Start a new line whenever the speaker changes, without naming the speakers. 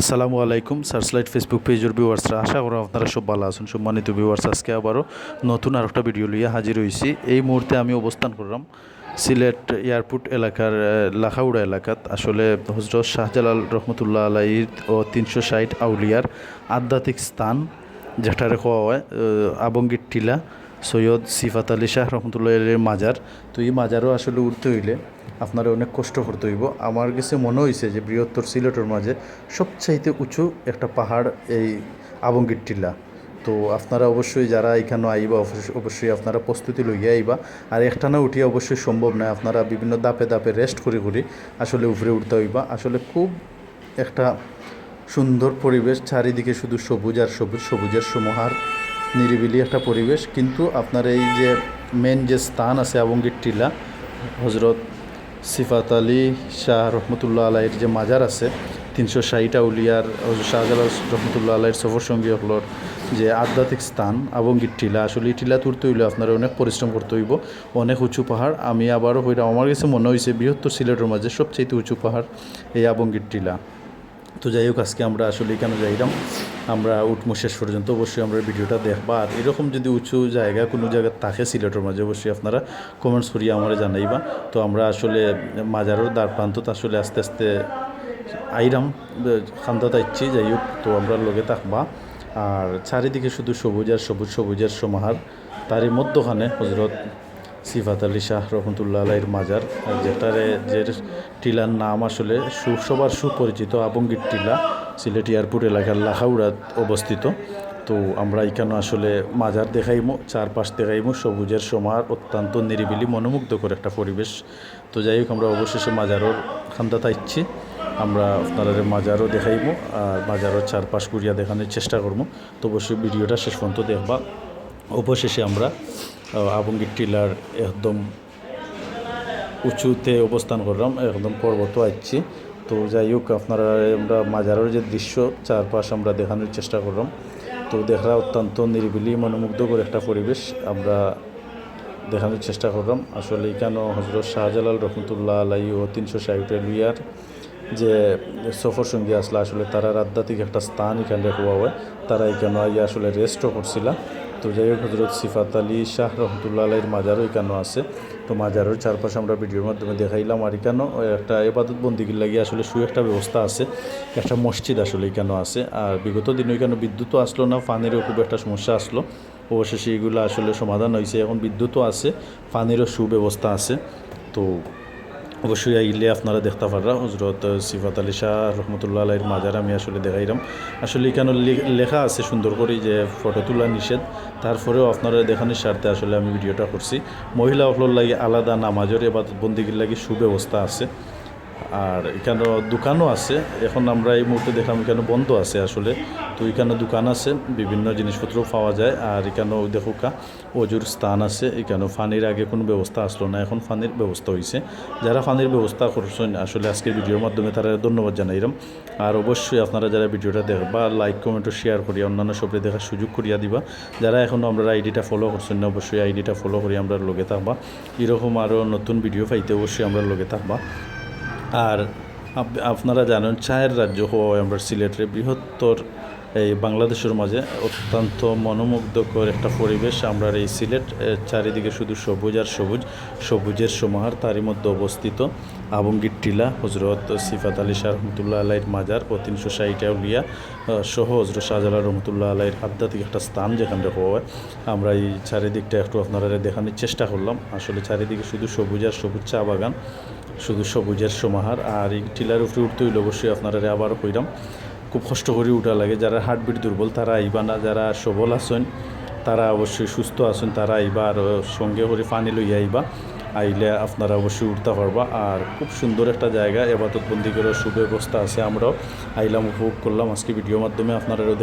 আসসালামু আলাইকুম searchlight Facebook পেজের ভিউয়ার্সরা আশা করি আপনারা সব ভালো আছেন। সম্মানিত ভিউয়ার্স আজকে আবারও নতুন আর একটা ভিডিও লিয়ে হাজির হয়েছি এই মুহূর্তে আমি অবস্থান করলাম সিলেট এয়ারপোর্ট এলাকার লাখাউড়া এলাকাত। আসলে হজরত শাহজালাল রহমতুল্লাহ আলাইর ও তিনশো ষাট আউলিয়ার আধ্যাত্মিক স্থান যেটারে কোয়া হয় আবঙ্গীর টিলা। সৈয়দ সিফাত আলী শাহ রহমতুল্লাহ আলীর মাজার। তো এই মাজারও আসলে উঠতে হইলে আপনারা অনেক কষ্ট করতে হইব। আমার কাছে মনে হয়েছে যে বৃহত্তর সিলেটের মাঝে সবচাইতে উঁচু একটা পাহাড় এই আবঙ্গীর টিলা। তো আপনারা অবশ্যই যারা এখানে আইবা, অবশ্যই আপনারা প্রস্তুতি লইয়া আইবা। আর একটানা উঠিয়ে অবশ্যই সম্ভব নয়, আপনারা বিভিন্ন দাপে দাপে রেস্ট করে করে আসলে উপরে উঠতে হইবা। আসলে খুব একটা সুন্দর পরিবেশ, চারিদিকে শুধু সবুজ আর সবুজ, সবুজের সমাহার। নিরিবিলি একটা পরিবেশ, কিন্তু আপনার এই যে মেন যে স্থান আছে আবঙ্গীর টিলা হজরত সিফাত আলী শাহ রহমতুল্লাহ আলাইয়ের যে মাজার আছে, তিনশো ষাট উলিয়ার শাহজালাল রহমতুল্লাহ আলাইয়ের সফর সঙ্গী হলোর যে আধ্যাত্মিক স্থান আবঙ্গীর টিলা। আসলে এই টিলা তুলতে হইলে আপনারা অনেক পরিশ্রম করতে হইব, অনেক উঁচু পাহাড়। আমি আবারও হইলাম আমার কাছে মনে হয়েছে বৃহত্তর সিলেটের মাঝে সবচেয়ে উঁচু পাহাড় এই আবঙ্গীর টিলা। তো যাই হোক, আজকে আমরা আসলে কেন যাইলাম আমরা উঠমো শেষ পর্যন্ত, অবশ্যই আমরা ভিডিওটা দেখবা। আর এরকম যদি উঁচু জায়গা কোনো জায়গা থাকে সিলেটের মাঝে, অবশ্যই আপনারা কমেন্টস করিয়া আমরা জানাইবা। তো আমরা আসলে মাজারের দ্বার প্রান্তত আসলে আস্তে আস্তে আইরাম খান্দাত আইচ্ছি যাই হোক, তো আমরা লগে থাকবা। আর চারিদিকে শুধু সবুজ আর সবুজ সবুজের সমাহার। তারই মধ্যখানে হজরত সিফাত আলী শাহ রহমতুল্লাহ আলাইর মাজার, যেটারে যে টিলার নাম আসলে সবার সুপরিচিত আবঙ্গীর টিলা, সিলেট এয়ারপোর্ট এলাকার লাখাউড়াত অবস্থিত। তো আমরা এখানে আসলে মাজার দেখাইমো, চারপাশ দেখাইমো, সবুজের সমার অত্যন্ত নিরিবিলি, মনোমুগ্ধকর একটা পরিবেশ। তো যাই হোক, আমরা অবশেষে মাজারর খান্দা তাইচ্ছি আমরা আপনারা মাজারও দেখাইমো, আর মাজারও চারপাশ ঘুরিয়া দেখানোর চেষ্টা করব তো অবশ্যই ভিডিওটা শেষ পর্যন্ত দেখবা। অবশেষে আমরা আহ, টিলার একদম উঁচুতে অবস্থান করলাম একদম পর্বত আসছি তো যাই হোক আপনারা আমরা মাজারের যে দৃশ্য চারপাশ আমরা দেখানোর চেষ্টা করলাম। তো দেখা অত্যন্ত নিরিবিলি মনোমুগ্ধকর একটা পরিবেশ আমরা দেখানোর চেষ্টা করলাম। আসলে এখানে হজরত শাহজালাল রহমতুল্লাহ আলাই ও তিনশো ষাট লুইয়ার যে সফর সঙ্গী আসলে আসলে তারা আধ্যাত্মিক একটা স্থান এখানে হওয়া হয়। তারা এখানে আসলে রেস্টও করছিলা। তো যাই হোক হজরত সিফাত আলী শাহ রহমতুল্লাহ আলাইয়ের মাজারও এখানে আছে। তো মাজারের চারপাশে আমরা ভিডিওর মাধ্যমে দেখাইলাম আর এখানেও একটা এবাদত বন্দিগির লাগিয়ে আসলে সু একটা ব্যবস্থা আছে, একটা মসজিদ আসলে এখানেও আছে। আর বিগত দিনে এখানে বিদ্যুৎও আসলো না পানিরও খুব একটা সমস্যা আসলো। অবশেষে এগুলো আসলে সমাধান হয়েছে এখন বিদ্যুৎও আছে পানিরও সুব্যবস্থা আছে। তো অবশ্যই আইলে আপনারা দেখতে পাররা। হজরত সিফাত আলী শাহ রহমতুল্লাহ আলাইয়ের মাজার আমি আসলে দেখাইলাম আসলে এখানে লেখা আছে সুন্দর করে যে ফটো তোলা নিষেধ। তারপরেও আপনারা দেখানোর স্বার্থে আসলে আমি ভিডিওটা করছি। মহিলা অফলোর লাগে আলাদা নামাজের এবার বন্দিগির লাগে সুব্যবস্থা আছে। আর এখানে দোকানও আছে। এখন আমরা এই মুহূর্তে দেখলাম এখানে বন্ধ আছে আসলে। তো এখানে দোকান আছে, বিভিন্ন জিনিসপত্র পাওয়া যায়। আর এখানেও দেখো কা, অজুর স্থান আছে। এখানে ফানির আগে কোনো ব্যবস্থা আসলো না, এখন ফানির ব্যবস্থা হয়েছে যারা ফানির ব্যবস্থা করছেন, আসলে আজকে ভিডিওর মাধ্যমে তারা ধন্যবাদ জানাইলাম। আর অবশ্যই আপনারা যারা ভিডিওটা দেখবা লাইক কমেন্ট শেয়ার করিয়া অন্যান্য সবরে দেখার সুযোগ করিয়া দিবা। যারা এখনও আমরা আইডিটা ফলো করছেন না, অবশ্যই আইডিটা ফলো করি আমরা লগে থাকবা। এরকম আরও নতুন ভিডিও পাইতে অবশ্যই আমরা লগে থাকবা। আর আপনারা জানেন চায়ের রাজ্য হওয়ায় আমরা সিলেটের বৃহত্তর এই বাংলাদেশের মাঝে অত্যন্ত মনোমুগ্ধকর একটা পরিবেশ আমরা এই সিলেট চারিদিকে শুধু সবুজ আর সবুজ, সবুজের সমাহার তারই মধ্যে অবস্থিত। আবঙ্গীর টিলা হজরত সিফাত আলী শাহ রহমতুল্লাহ আলাইয়ের মাজার ও তিনশো ষাট আউলিয়া সহ হজরত শাহজালাল রহমতুল্লাহ আলাইয়ের আধ্যাত্মিক একটা স্থান যেখানে হয় আমরা এই চারিদিকটা একটু আপনারা দেখানোর চেষ্টা করলাম। আসলে চারিদিকে শুধু সবুজ আর সবুজ চা বাগান, শুধু সবুজের সমাহার আর এই টিলার উপরে উঠতে হইলে অবশ্যই আপনারা আবার কইরাম। খুব কষ্ট করে উঠা লাগে। যারা হার্টবিট দুর্বল, তারা আইবা না। যারা সবল আছেন, তারা অবশ্যই সুস্থ আছেন, তারা আইবা আর সঙ্গে করে পানি লইয়া আইবা। আইলে আপনারা অবশ্যই উঠতে পারবা। আর খুব সুন্দর একটা জায়গা এবাদত বন্দি করার সুব্যবস্থা আছে আমরাও। আইলাম, উপভোগ করলাম। আজকে ভিডিও মাধ্যমে আপনারা